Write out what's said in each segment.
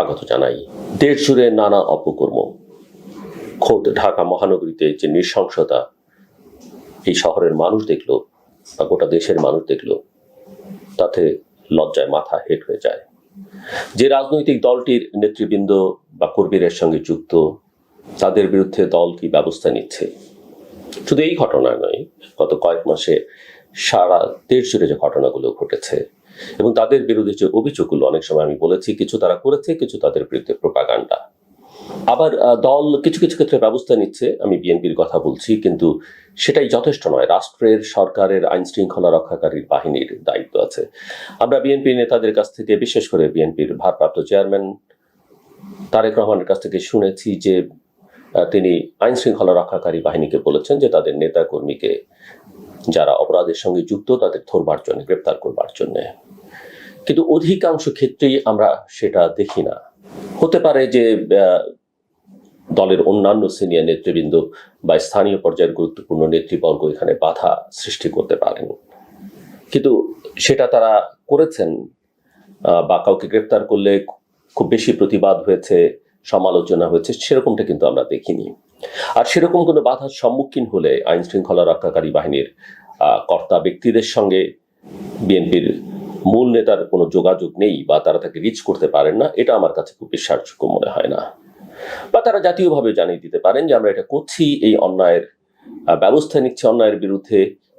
স্বাগত জানাই। দেশ জুড়ে নানা অপকর্ম। খোদ ঢাকা মহানগরীতে যে নৃশংসতা, এই শহরের মানুষ দেখল বা গোটা দেশের মানুষ দেখল, তাতে লজ্জায় মাথা হেট হয়ে যায়। যে রাজনৈতিক দলটির নেতৃবৃন্দ বা কর্মীদের সঙ্গে যুক্ত, তাদের বিরুদ্ধে দল কি ব্যবস্থা নিচ্ছে? শুধু এই ঘটনা নয়, গত কয়েক মাসে সারা দেশ জুড়ে যে ঘটনাগুলো ঘটেছে এবং তাদের বিরুদ্ধে যে অভিযোগগুলো অনেক সময় আমি বলেছি, কিছু তারা করেছে, কিছু তাদের বিরুদ্ধে প্রোপাগান্ডা আবার দল কিছু কিছু ক্ষেত্রে ব্যবস্থা নিচ্ছে, আমি বিএনপির কথা বলছি, কিন্তু সেটাই যথেষ্ট নয়। রাষ্ট্রের, সরকারের আইন শৃঙ্খলা রক্ষাকারী বাহিনীর দায়িত্ব আছে। আমরা বিএনপি নেতাদের কাছ থেকে, বিশেষ করে বিএনপির ভারপ্রাপ্ত চেয়ারম্যান তারেক রহমানের কাছ থেকে শুনেছি যে তিনি আইন শৃঙ্খলা রক্ষাকারী বাহিনীকে বলেছেন যে তাদের নেতা কর্মীকে যারা অপরাধের সঙ্গে যুক্ত, তাদের ধরবার জন্য, গ্রেপ্তার করবার জন্য। কিন্তু অধিকাংশ ক্ষেত্রেই আমরা সেটা দেখি না। হতে পারে যে দলের অন্যান্য সিনিয়র নেতৃবৃন্দ বা স্থানীয় পর্যায়ের গুরুত্বপূর্ণ নেতৃবর্গ এখানে বাধা সৃষ্টি করতে পারেন। কিন্তু সেটা তারা করেছেন বা কাউকে গ্রেপ্তার করলে খুব বেশি প্রতিবাদ হয়েছে, সমালোচনা হয়েছে, সেরকমটা কিন্তু আমরা দেখিনি। আর সেরকম কোনো বাধার সম্মুখীন হলে আইন শৃঙ্খলা রক্ষাকারী বাহিনীর কর্তা ব্যক্তিদের সঙ্গে বিএনপির মূল নেতার কোনো যোগাযোগ নেই বা তারা তাকে রিচ করতে পারেন না, এটা আমার কাছে খুব বিশ্বাসযোগ্য মনে হয় না। বা তারা জাতীয়ভাবে জানিয়ে দিতে পারেন যে আমরা এটা করছি, এই অন্যায়ের ব্যবস্থা নিচ্ছে অন্যায়ের বিরুদ্ধে,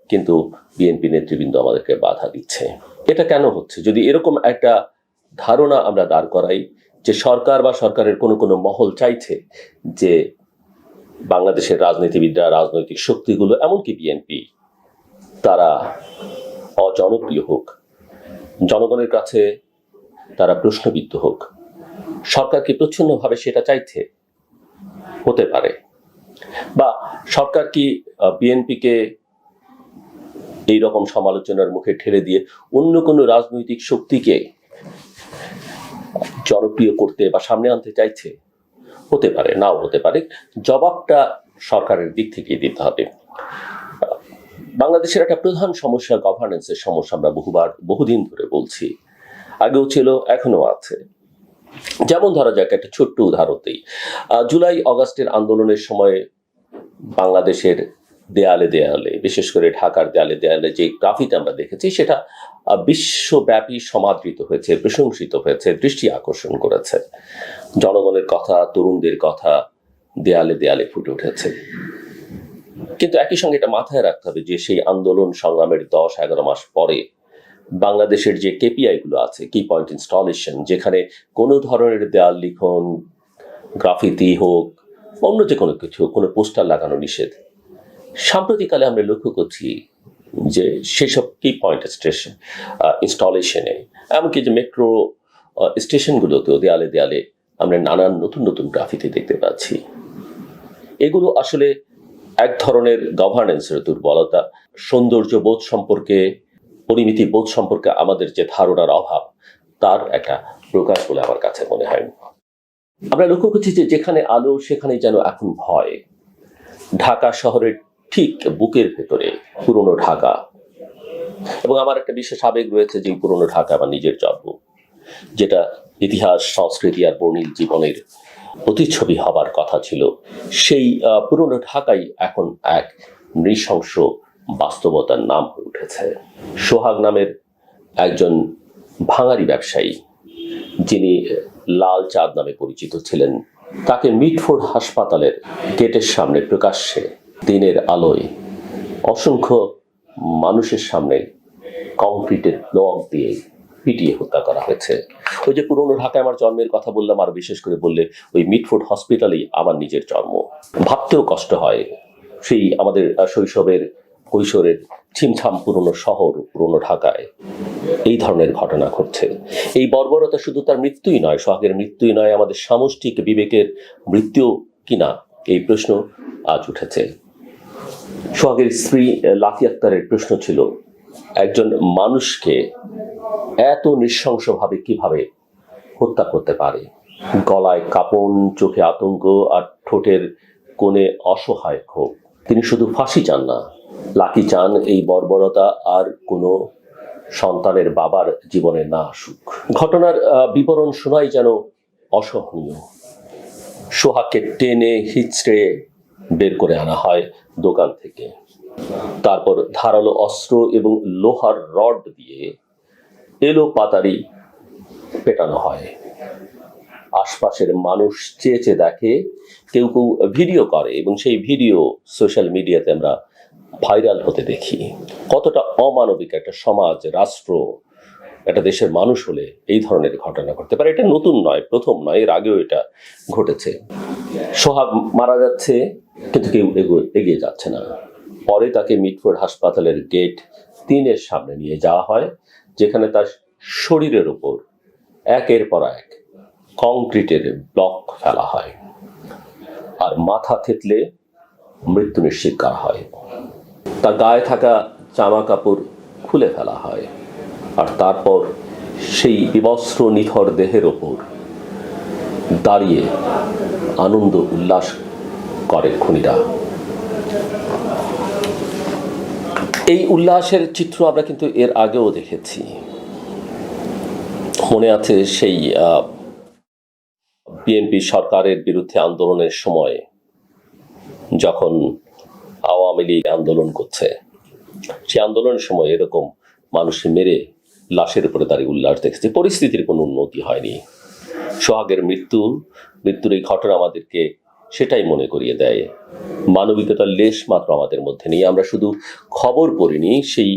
কিন্তু বিএনপি নেতৃবৃন্দ আমাদেরকে বাধা দিচ্ছে। এটা কেন হচ্ছে? যদি এরকম একটা ধারণা আমরা দাঁড় করাই যে সরকার বা সরকারের কোনো কোনো মহল চাইছে যে বাংলাদেশের রাজনীতিবিদরা, রাজনৈতিক শক্তিগুলো, এমনকি বিএনপি তারা অজনপ্রিয় হোক। জনগণের কাছে তারা প্রশ্নবিদ্ধ হোক। সরকার কি প্রচ্ছন্নভাবে সেটা চাইছে? হতে পারে। বা সরকার কি বিএনপিকে এই রকম সমালোচনার মুখে ঠেলে দিয়ে অন্য কোনো রাজনৈতিক শক্তিকে জনপ্রিয় করতে বা সামনে আনতে চাইছে? হতে পারে, নাও হতে পারে, জবাবটা সরকারের দিক থেকে দিতে হবে। বাংলাদেশের একটা প্রধান সমস্যা গভর্নেন্সের সমস্যা আমরা বহুবার, বহুদিন ধরে বলছি। আগেও ছিল এখনও আছে। যেমন ধরা যাক, একটা ছোট্ট উদাহরণতেই জুলাই অগাস্টের আন্দোলনের সময় বাংলাদেশের দেয়ালে দেয়ালে, বিশেষ করে ঢাকার দেয়ালে দেয়ালে যে গ্রাফিটা আমরা দেখেছি, সেটা বিশ্বব্যাপী সমাদৃত হয়েছে, প্রশংসিত হয়েছে, দৃষ্টি আকর্ষণ করেছে। জনগণের কথা, তরুণদের কথা দেয়ালে দেয়ালে ফুটে উঠেছে। কিন্তু একই সঙ্গে এটা মাথায় রাখতে হবে যে সেই আন্দোলন সংগ্রামের দশ, এগারো মাস পরে বাংলাদেশের যে কেপিআই গুলো আছে কি পয়েন্ট ইনস্টলেশন যেখানে কোনো ধরনের দেয়াল লিখন, গ্রাফিতি হোক, অন্য যে কোনো কিছু কোনো পোস্টার লাগানো নিষেধ সাম্প্রতিককালে আমরা লক্ষ্য করছি যে সেসব কি পয়েন্ট স্টেশন ইনস্টলেশনে এমনকি যে মেট্রো স্টেশনগুলোতেও দেয়ালে দেয়ালে আমরা নানান নতুন নতুন গ্রাফিতি দেখতে পাচ্ছি। এগুলো আসলে এক ধরনের গভর্নেন্সের দুর্বলতা, সৌন্দর্য বোধ সম্পর্কে, পরিমিতি বোধ সম্পর্কে আমাদের যে ধারণার অভাব, তার একটা প্রকাশ বলে আমার কাছে মনে হয়। আমরা লক্ষ্য করছি যে যেখানে আলো সেখানে যেন এখন ভয়। ঢাকা শহরের ঠিক বুকের ভেতরে পুরনো ঢাকা। এবং আমার একটা বিশেষ আবেগ রয়েছে যে পুরনো ঢাকা আমার নিজের জন্ম, যেটা ইতিহাস, সংস্কৃতি আর বর্ণিল জীবনের প্রতিচ্ছবি হবার কথা ছিল। সেই পুরনো ঢাকাই এখন এক নৃশংস বাস্তবতার নাম হয়ে উঠেছে। সোহাগ নামের একজন ভাঙারি ব্যবসায়ী, যিনি লাল চাঁদ নামে পরিচিত ছিলেন, তাকে মিটফোর্ড হাসপাতালের গেটের সামনে প্রকাশ্যে দিনের আলোয় অসংখ্য মানুষের সামনে কংক্রিটের ব্লক দিয়ে পিটিয়ে হত্যা করা হয়েছে। ওই যে পুরনো ঢাকায় আমার জন্মের কথা বললাম, আর বিশেষ করে বললে ওই মিটফোর্ড হসপিটালেই আমার নিজের জন্ম। ভাবতেও কষ্ট হয়। সেই আমাদের শৈশবের, কৈশোরের ছিমছাম পুরনো শহর, পুরনো ঢাকায় এই ধরনের ঘটনা ঘটছে। এই বর্বরতা শুধু তার মৃত্যুই নয়, সোহাগের মৃত্যুই নয়, আমাদের সামষ্টিক বিবেকের মৃত্যু কিনা এই প্রশ্ন আজ উঠেছে। সোহাগের স্ত্রী লাতি আক্তারের প্রশ্ন ছিল, একজন মানুষকে এত নৃশংসভাবে কীভাবে হত্যা করতে পারে? গলায় কাপন, চোখে আতঙ্ক আর ঠোঁটের কোণে অসহায় ক্ষোভ। তিনি শুধু ফাঁসি চান না লাকি চান এই বর্বরতা আর কোনো সন্তানের বাবার জীবনে না আসুক। ঘটনার বিবরণ শোনাই যেন অসহনীয়। সোহাগকে টেনে হিচড়ে বের করে আনা হয় দোকান থেকে। তারপর ধারালো অস্ত্র এবং লোহার রড দিয়ে এলো পাতারি পেটানো হয়। আশপাশের মানুষ চেয়ে চেয়ে দেখে, কেউ কেউ ভিডিও করে এবং সেই ভিডিও সোশ্যাল মিডিয়াতে আমরা ভাইরাল হতে দেখি। কতটা অমানবিক একটা সমাজ, রাষ্ট্র, একটা দেশের মানুষ হলে এই ধরনের ঘটনা ঘটতে পারে। এটা নতুন নয়, প্রথম নয়, এর আগেও এটা ঘটেছে। সোহাগ মারা যাচ্ছে কিন্তু কেউ এগিয়ে যাচ্ছে না। পরে তাকে মিটফোর্ড হাসপাতালের গেট তিনের সামনে নিয়ে যাওয়া হয়, যেখানে তার শরীরের উপর একের পর এক কংক্রিটের ব্লক ফেলা হয় আর মাথা থেতলে মৃত্যু নিশ্চিত করা হয়। তার গায়ে থাকা জামা কাপড় খুলে ফেলা হয় আর তারপর সেই বিবস্ত্র নিথর দেহের ওপর দাঁড়িয়ে আনন্দ উল্লাস করে খুনিরা। এই উল্লাসের চিত্র আমরা কিন্তু এর আগেও দেখেছি। মনে আছে সেই বিএনপি সরকারের বিরুদ্ধে আন্দোলনের সময় যখন আওয়ামী লীগ আন্দোলন করছে। সেই আন্দোলনের সময় এরকম মানুষ মেরে লাশের উপরে তার উল্লাস দেখেছে। পরিস্থিতির কোনো উন্নতি হয়নি। সোহাগের মৃত্যু, মৃত্যুর এই ঘটনা আমাদেরকে সেটাই মনে করিয়ে দেয়। মানবিকতার লেশ মাত্র আমাদের মধ্যে নেই। আমরা শুধু খবর পড়িনি, সেই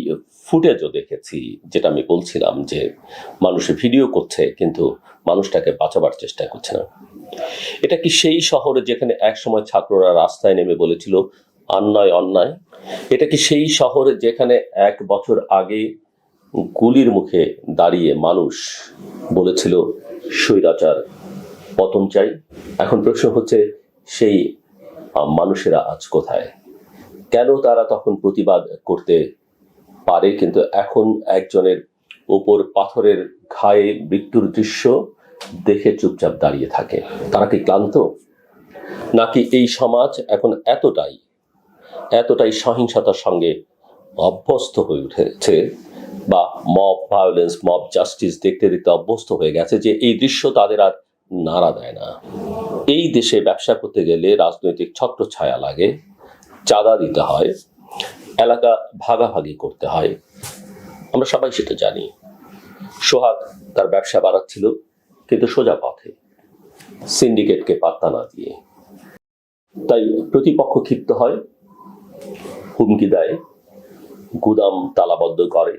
ফুটেজও দেখেছি, যেটা আমি বলছিলাম যে মানুষে ভিডিও করছে, কিন্তু মানুষটাকে বাঁচাবার চেষ্টা করছে না। এটা কি সেই শহরে যেখানে একসময় ছাত্ররা রাস্তায় নেমে বলেছিল, অন্যায় অন্যায় এটা কি সেই শহরে যেখানে এক বছর আগে গুলির মুখে দাঁড়িয়ে মানুষ বলেছিল স্বৈরাচার পতন চাই এখন প্রশ্ন হচ্ছে সেই মানুষেরা আজ কোথায়? কেন তারা তখন প্রতিবাদ করতে পারে? কিন্তু এখন একজনের ওপর পাথরের ঘায়ে মৃত্যুর দৃশ্য দেখে চুপচাপ দাঁড়িয়ে থাকে। তারা কি ক্লান্ত? নাকি এই সমাজ এখন এতটাই এতটাই সহিংসতার সঙ্গে অভ্যস্ত হয়ে উঠেছে বা মব ভায়োলেন্স মব জাস্টিস দেখতে দেখতে অভ্যস্ত হয়ে গেছে যে এই দৃশ্য তাদের আর নাড়া দেয় না? এই দেশে ব্যবসা করতে গেলে রাজনৈতিক ছত্রছায়া লাগে, চাঁদা দিতে হয়, এলাকা ভাগাভাগি করতে হয়। আমরা সবাই সেটা জানি। সোহাগ তার ব্যবসা বাড়াচ্ছিল, কিন্তু সোজা পথে সিন্ডিকেটকে পাত্তা না দিয়ে। তাই প্রতিপক্ষ ক্ষিপ্ত হয়, হুমকি দেয়, গুদাম তালাবদ্ধ করে,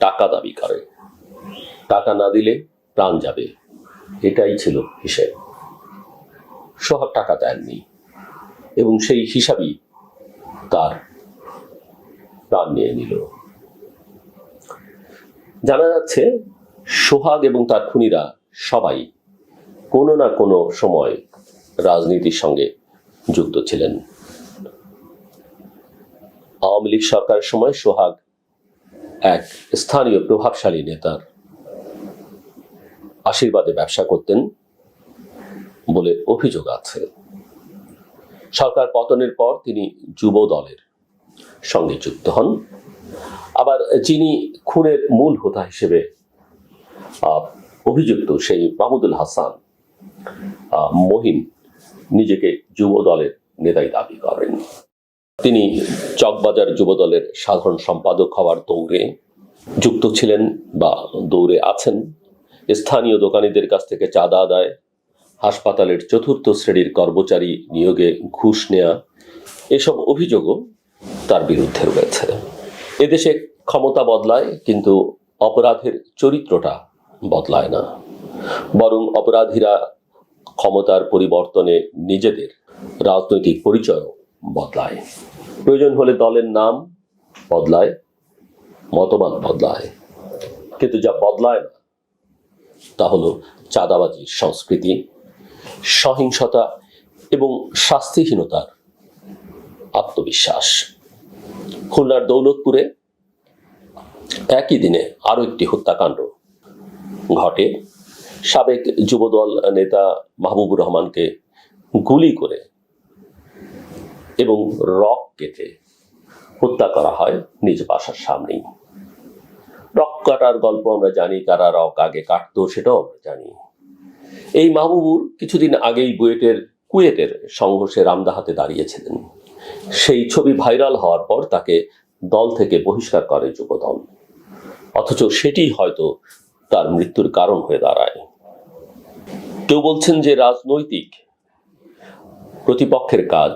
টাকা দাবি করে। টাকা না দিলে প্রাণ যাবে। এটাই ছিল হিসেব। সোহাগ টাকা দেননি এবং সেই হিসাবই তার প্রাণ নিয়ে নিল। জানা যাচ্ছে, সোহাগ এবং তার খুনিরা সবাই কোনো না কোনো সময় রাজনীতির সঙ্গে যুক্ত ছিলেন। আওয়ামী লীগ সরকারের সময় সোহাগ এক স্থানীয় প্রভাবশালী নেতার আশীর্বাদে ব্যবসা করতেন। বলে অভিযোগ আছে। সরকার পতনের পর তিনি যুব দলের সঙ্গে যুক্ত হন। আবার যিনি খুনের মূল হোতা হিসেবে অভিযুক্ত সেই মাহমুদুল হাসান মহিন নিজেকে যুব দলের নেতাই দাবি করেন। তিনি চকবাজার যুব দলের সাধারণ সম্পাদক হওয়ার দৌড়ে যুক্ত ছিলেন বা দৌড়ে আছেন। স্থানীয় দোকানীদের কাছ থেকে চাঁদা আদায় হাসপাতালের চতুর্থ শ্রেণির কর্মচারী নিয়োগে ঘুষ নেয়া এসব অভিযোগও তার বিরুদ্ধে রয়েছে। এদেশে ক্ষমতা বদলায়, কিন্তু অপরাধের চরিত্রটা বদলায় না। বরং অপরাধীরা ক্ষমতার পরিবর্তনে নিজেদের রাজনৈতিক পরিচয়ও বদলায়। প্রয়োজন হলে দলের নাম বদলায় মতবাদ বদলায়। কিন্তু যা বদলায় না, তা হলো চাঁদাবাজির সংস্কৃতি সহিংসতা এবং শাস্তিহীনতার আত্মবিশ্বাস। খুলনার দৌলতপুরে একই দিনে আরও একটি হত্যাকাণ্ড ঘটে। সাবেক যুবদল নেতা মাহবুবুর রহমানকে গুলি করে এবং রক কেটে হত্যা করা হয় নিজ বাসার সামনেই। রক কাটার গল্প আমরা জানি, কারা রক আগে কাটতো সেটাও আমরা জানি। এই মাহবুবুর কিছুদিন আগেই বুয়েটের কুয়েটের সংঘর্ষে রামদাহাতে দাঁড়িয়েছিলেন। সেই ছবি ভাইরাল হওয়ার পর তাকে দল থেকে বহিষ্কার করে যুবদল। অথচ সেটি হয়তো তার মৃত্যুর কারণ হয়ে দাঁড়ায়। কেউ বলছেন যে রাজনৈতিক প্রতিপক্ষের কাজ।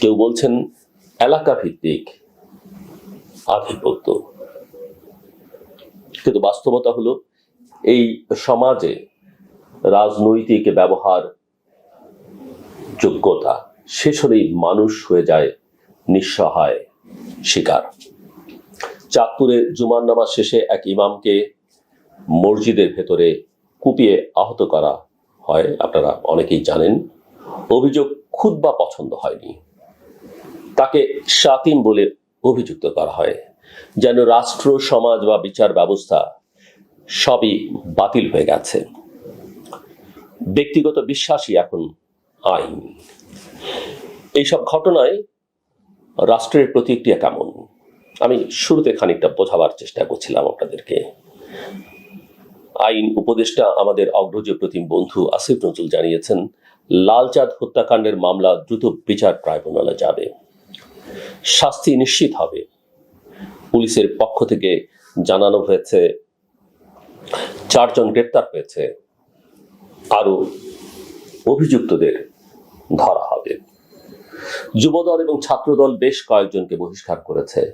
কেউ বলছেন এলাকা ভিত্তিক আধিপত্য। কিন্তু বাস্তবতা হলো, এই সমাজে রাজনৈতিক ব্যবহার যোগ্যতা। শেষ হলেই মানুষ হয়ে যায় নিঃসহায় শিকার। চাঁদপুরে জুমার নামাজ শেষে এক ইমামকে মসজিদের ভেতরে কুপিয়ে আহত করা হয়। আপনারা অনেকেই জানেন, অভিযোগ খুদ বা পছন্দ হয়নি। তাকে সাতিম বলে অভিযুক্ত করা হয়। যেন রাষ্ট্র, সমাজ বা বিচার ব্যবস্থা সবই বাতিল হয়ে গেছে। ব্যক্তিগত বিশ্বাসই এখন আইন। এইসব ঘটনায় রাষ্ট্রের প্রতিক্রিয়া কেমন? আমি শুরুতে খানিকটা বোঝাবার চেষ্টা করছিলাম আপনাদেরকে। আইন উপদেষ্টা আমাদের অগ্রজ প্রতিম বন্ধু আসিফ নজরুল জানিয়েছেন, লালচাঁদ হত্যাকাণ্ডের মামলা দ্রুত বিচার ট্রাইব্যুনালে যাবে। শাস্তি নিশ্চিত হবে। পুলিশের পক্ষ থেকে জানানো হয়েছে, চারজন গ্রেপ্তার হয়েছে। আরও অভিযুক্তদের ধরা হবে। যুবদল এবং ছাত্রদল বেশ কয়েকজনকে বহিষ্কার করেছে।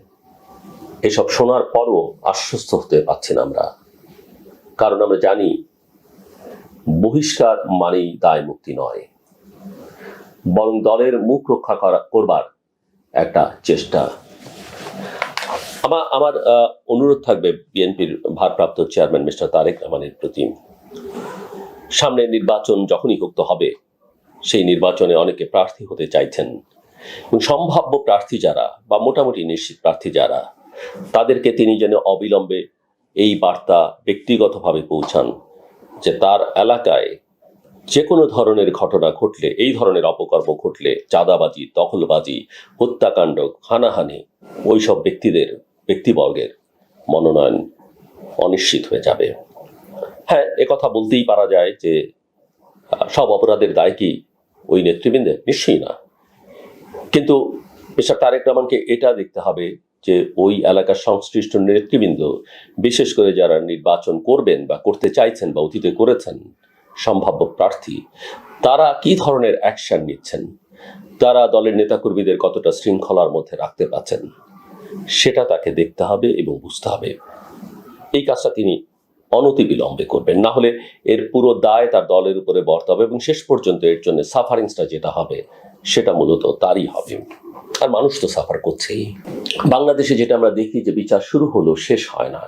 এসব শোনার পরও আশ্বস্ত হতে পারছি না আমরা। কারণ আমরা জানি, বহিষ্কার মানেই দায় মুক্তি নয়। বরং দলের মুখ রক্ষা করা, করবার একটা চেষ্টা। আমার আমার অনুরোধ থাকবে বিএনপির ভারপ্রাপ্ত চেয়ারম্যান মিস্টার তারেক রহমানের প্রতি। সামনে নির্বাচন যখনই হোক তো হবে। সেই নির্বাচনে অনেকে প্রার্থী হতে চাইছেন। সম্ভাব্য প্রার্থী যারা বা মোটামুটি নিশ্চিত প্রার্থী যারা, তাদেরকে তিনি যেন অবিলম্বে এই বার্তা ব্যক্তিগতভাবে পৌঁছান যে তার এলাকায় যে কোনো ধরনের ঘটনা ঘটলে, এই ধরনের অপকর্ম ঘটলে, চাঁদাবাজি, দখলবাজি, হত্যাকাণ্ড, হানাহানি, ওইসব ব্যক্তিদের, ব্যক্তিবর্গের মনোনয়ন অনিশ্চিত হয়ে যাবে। হ্যাঁ কথা বলতেই পারা যায় যে সব অপরাধের দায় কি ওই নেতৃবৃন্দের? নিশ্চয়ই না। কিন্তু মিস্টার তারেক রহমানকে এটা দেখতে হবে যে, ওই এলাকার সংশ্লিষ্ট নেতৃবৃন্দ, বিশেষ করে যারা নির্বাচন করবেন বা করতে চাইছেন বা অতীতে করেছেন, সম্ভাব্য প্রার্থী, তারা কি ধরনের অ্যাকশন নিচ্ছেন? তারা দলের নেতাকর্মীদের কতটা শৃঙ্খলার মধ্যে রাখতে পারছেন? সেটা তাকে দেখতে হবে এবং বুঝতে হবে। এই কাজটা তিনি অনতিবিলম্বে করবেন। না হলে এর পুরো দায় তার দলের উপরে বর্তাবে এবং শেষ পর্যন্ত এর জন্য সাফারিংসটা যেটা হবে, সেটা মূলত তারই হবে। আর মানুষ তো সাফার করছেই। বাংলাদেশে যেটা আমরা দেখি যে বিচার শুরু হলো, শেষ হয় না।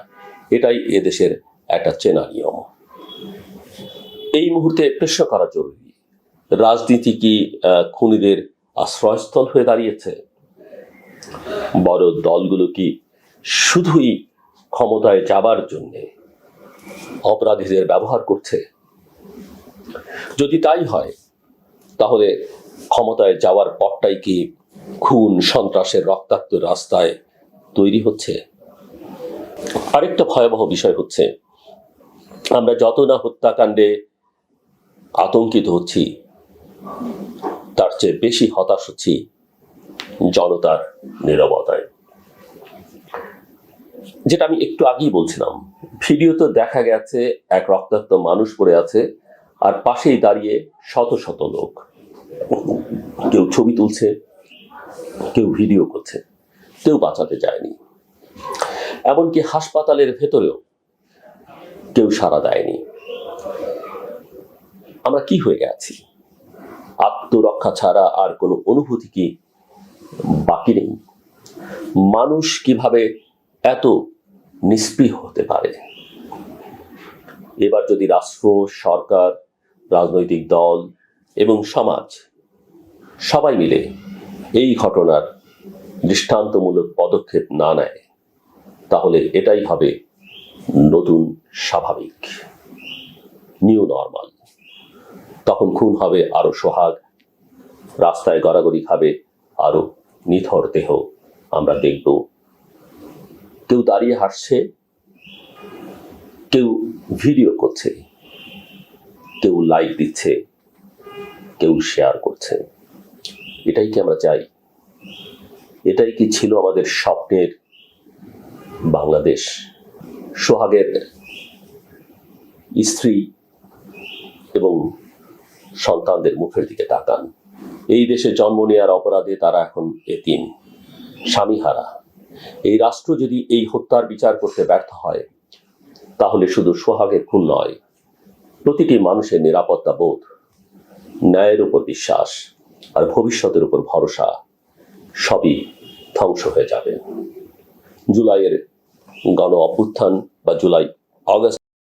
এটাই এদেশের একটা চেনা নিয়ম। এই মুহূর্তে প্রশ্ন করা জরুরি, রাজনীতি কি খুনিদের আশ্রয়স্থল হয়ে দাঁড়িয়েছে? বড় দলগুলো কি শুধুই ক্ষমতায় যাবার জন্য অপরাধীদের ব্যবহার করছে। যদি তাই হয়, তাহলে ক্ষমতায় যাওয়ার পরটাই কি খুন, সন্ত্রাসের রক্তাক্ত রাস্তায় তৈরি হচ্ছে? আরেকটা ভয়াবহ বিষয় হচ্ছে, আমরা যত না হত্যাকাণ্ডে আতঙ্কিত হচ্ছি, তার চেয়ে বেশি হতাশ হচ্ছি জনতার নিরবতায়। যেটা আমি একটু আগেই বলছিলাম। ভিডিওতে দেখা গেছে, এক রক্তাক্ত মানুষ পড়ে আছে, আর পাশেই দাঁড়িয়ে শত শত লোক। কেউ ছবি তুলছে, কেউ ভিডিও করছে, কেউ বাঁচাতে যায়নি। এমনকি হাসপাতালের ভেতরেও কেউ সাড়া দেয়নি। আমরা কি হয়ে গেছি? আত্মরক্ষা ছাড়া আর কোনো অনুভূতি কি বাকি নেই? মানুষ কীভাবে এত নিষ্পৃহ হতে পারে। এবার যদি রাষ্ট্র, সরকার, রাজনৈতিক দল এবং সমাজ সবাই মিলে এই ঘটনার দৃষ্টান্তমূলক পদক্ষেপ না নেয়, তাহলে এটাই হবে নতুন স্বাভাবিক নিউ নর্মাল তখন খুন হবে আরও সোহাগ, রাস্তায় গড়াগড়ি খাবে আরও নিথর দেহ আমরা দেখব। কেউ দাঁড়িয়ে হাসছে, কেউ ভিডিও করছে, কেউ লাইক দিচ্ছে, কেউ শেয়ার করছে। এটাই কি আমরা চাই? এটাই কি ছিল আমাদের স্বপ্নের বাংলাদেশ? সোহাগের স্ত্রী এবং সন্তানদের মুখের দিকে তাকান। এই দেশে জন্ম নেওয়ার অপরাধে তারা এখন এতিম, স্বামীহারা। এই রাষ্ট্র যদি এই হত্যার বিচার করতে ব্যর্থ হয়, তাহলে শুধু সোহাগের খুন নয়, প্রতিটি মানুষের নিরাপত্তা বোধ, ন্যায়ের উপর বিশ্বাস আর ভবিষ্যতের উপর ভরসা সবই ধ্বংস হয়ে যাবে। জুলাইয়ের গণ অভ্যুত্থান বা জুলাই অগস্ট